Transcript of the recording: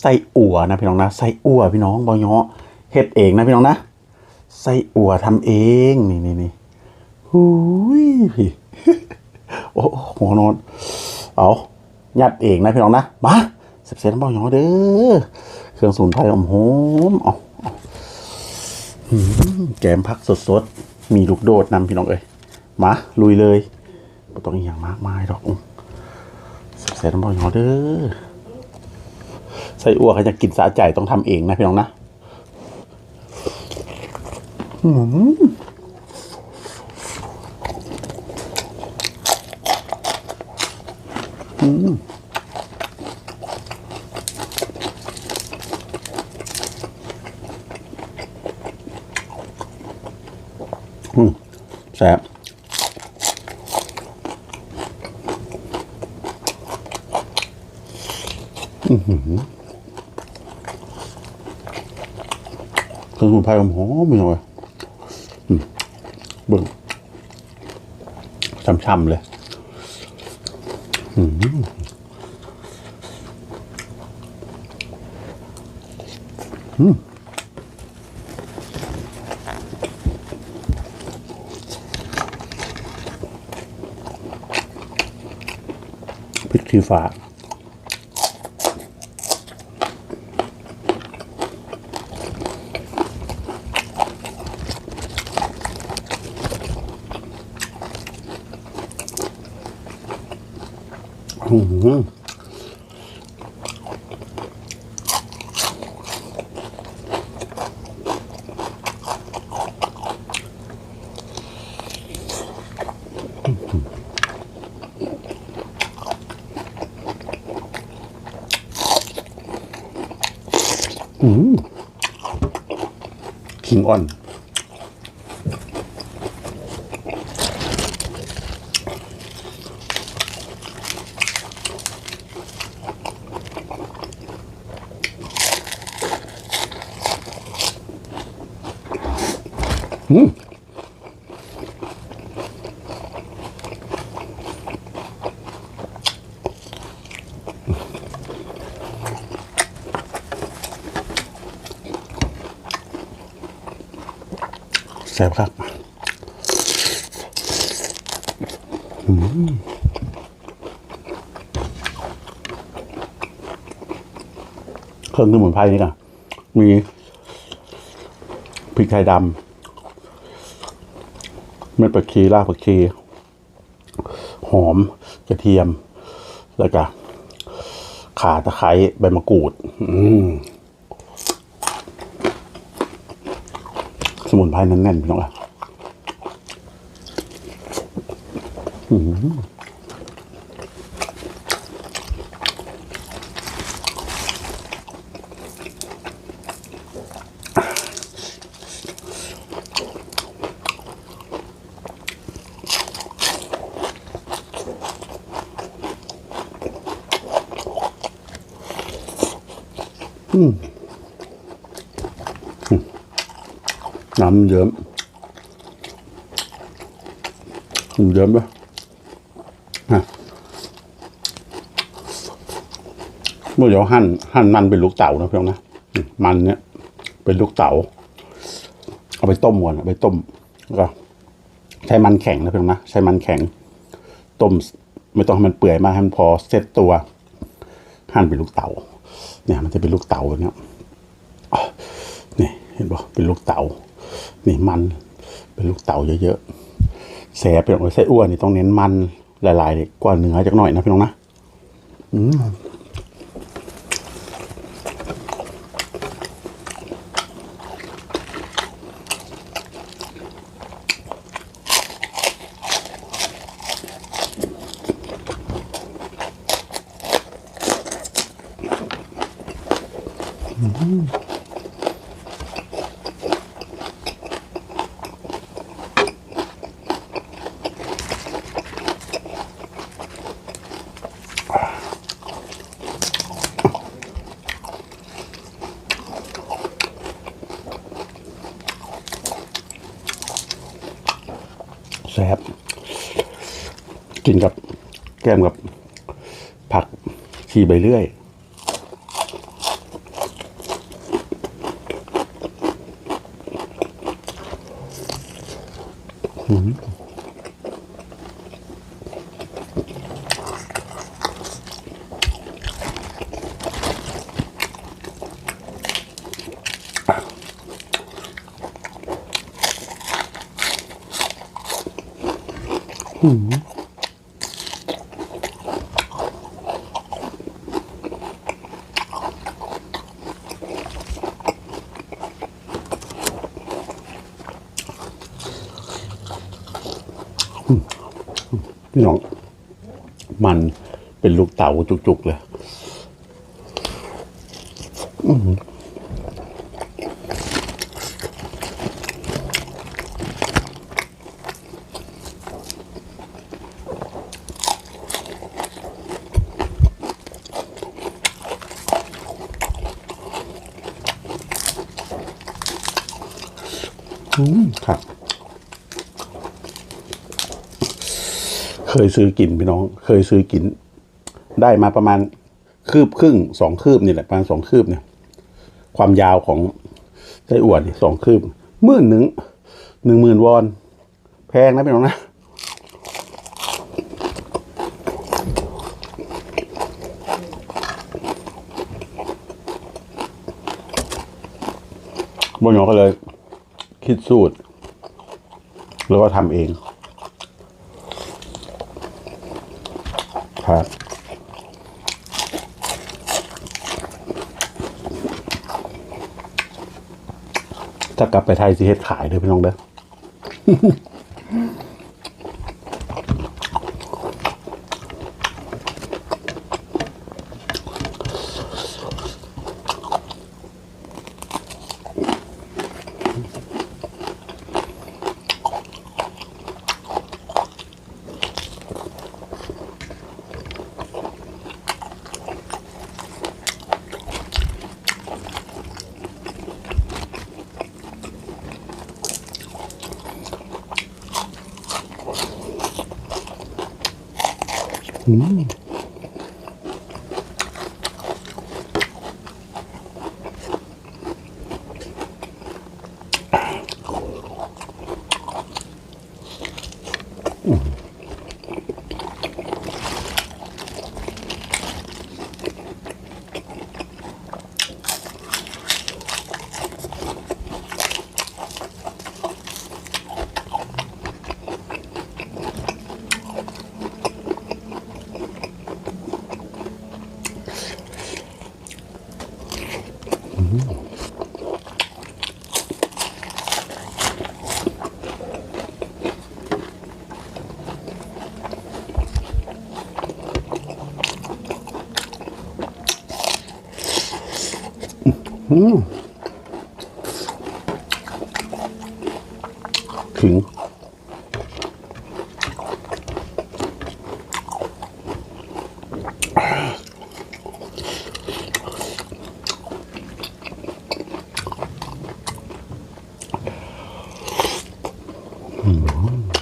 ไส้อั่วนะพี่น้องนะไส้อั่วพี่น้องบอยอเฮ็ดเองนะพี่น้องนะไส้อั่วทำเองนี่นี่นี่หูยพี่โอ้หัวนอนเอายัดเองนะพี่น้องนะมาเสร็จเสร็จบอยอเด้อเครื่องสูนไพรหอมๆเอาเอาแกมผักสดๆ มีลูกโดดนำพี่น้องเอ้ยมาลุยเลยไม่ต้องอย่างมากมายหรอกเสร็จแล้วบอยอเด้อ ไส้อั่วเขาจะกินสาใจต้องทำเองนะพี่น้องนะอืมอืมอืมแซ่บเครื่อ สมุนไพรหอมๆมีอะไรอืมเบิ่งช่ำๆเลยอืมพริกชี้ฟ้า อืมอืมขิงอ่อน อืม แซ่บครับอืมเครื่องสมุนไพรนี่ก่ะมีพริกไทยดำ เม็ดผักชีรากผักชี หอมกระเทียม แล้วก็ข่าตะไคร้ใบมะกรูด อืมสมุนไพรแน่นๆพี่น้องอะอืม น้ำเยิ้มน้ำเยิ้มปะฮะเมื่อเดี๋ยวหั่นหั่นมันเป็นลูกเต๋านะเพี่องนะมันเนี้ยเป็นลูกเต๋าเอาไปต้มก่อนเอาไปต้มแล้วก็ใช้มันแข็งนะเพี่องนะใช้มันแข็ง ต้ม ไม่ต้องให้มันเปื่อยมากให้มันพอเซ็ตตัว หั่นเป็นลูกเต๋า เนี่ยมันจะเป็นลูกเต๋าเนี่ยนี่เห็นป่ะเป็นลูกเต๋านี่มันเป็นลูกเต๋าเยอะๆแสบเป็นไส้อ้วนนี่ต้องเน้นมันหลายๆกว่าเนื้อจักหน่อยนะพี่น้องนะอืม แซ่บกินกับแก้มกับผักชีใบเลื่อย 嗯。 พี่น้อง มันเป็นลูกเต๋าจุกๆเลยอืมครับ เคยซื้อกินพี่น้อง เคยซื้อกิน ได้มาประมาณคืบครึ่งสองคืบนี่แหละประมาณสองคืบเนี่ย ความยาวของไส้อั่วนี่สองคืบหมื่นหนึ่งหนึ่งหมื่นวอน แพงนะพี่น้องนะบนหยอก็เลย คิดสูตร แล้วก็ทำเอง ครับถ้ากลับไปไทยสิเฮ็ดขายเด้อพี่น้องเด้อ ምናምን 음. 킹. 음.